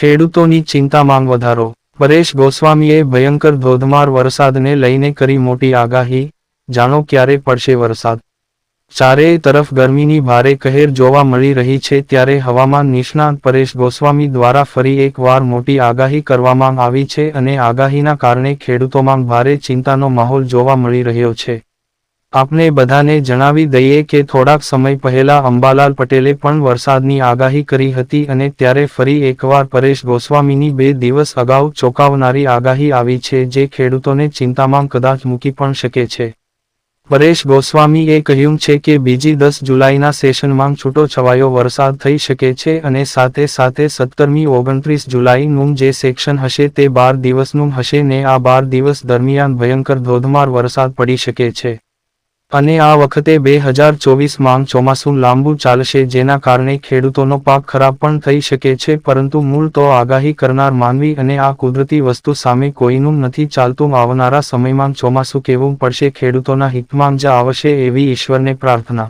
ખેડૂતોની ચિંતામાં વધારો. પરેશ ગોસ્વામીએ ભયંકર ધોધમાર વરસાદને લઈને કરી મોટી આગાહી. જાણો ક્યારે પડશે વરસાદ? ચારેય તરફ ગરમીની ભારે કહેર જોવા મળી રહી છે ત્યારે હવામાન નિષ્ણાત પરેશ ગોસ્વામી દ્વારા ફરી એકવાર મોટી આગાહી કરવામાં આવી છે અને આગાહીના કારણે ખેડૂતોમાં ભારે ચિંતાનો માહોલ જોવા મળી રહ્યો છે. આપને બધાને જણાવી દઈએ કે થોડાક સમય પહેલા અંબાલાલ પટેલે પણ વરસાદની આગાહી કરી હતી અને ત્યારે ફરી એકવાર પરેશ ગોસ્વામીની બે દિવસ અગાઉ ચોંકાવનારી આગાહી આવી છે જે ખેડૂતોને ચિંતામાં કદાચ મૂકી પણ શકે છે. પરેશ ગોસ્વામીએ કહ્યું છે કે બીજી દસ જુલાઈના સેશનમાં છૂટો છવાયો વરસાદ થઈ શકે છે અને સાથે સાથે સત્તરમી ઓગણત્રીસ જુલાઈનું જે સેક્શન હશે તે બાર દિવસનું હશે ને આ બાર દિવસ દરમિયાન ભયંકર ધોધમાર વરસાદ પડી શકે છે. અને આ વખતે બે હજાર ચોવીસમાં ચોમાસું લાંબુ ચાલશે, જેના કારણે ખેડૂતોનો પાક ખરાબ પણ થઈ શકે છે, પરંતુ મૂળ તો આગાહી કરનાર માનવી અને આ કુદરતી વસ્તુ સામે કોઈનું નથી ચાલતું. આવનારા સમયમાં ચોમાસું કેવું પડશે, ખેડૂતોના હિતમાં જ આવશે એવી ઈશ્વરને પ્રાર્થના.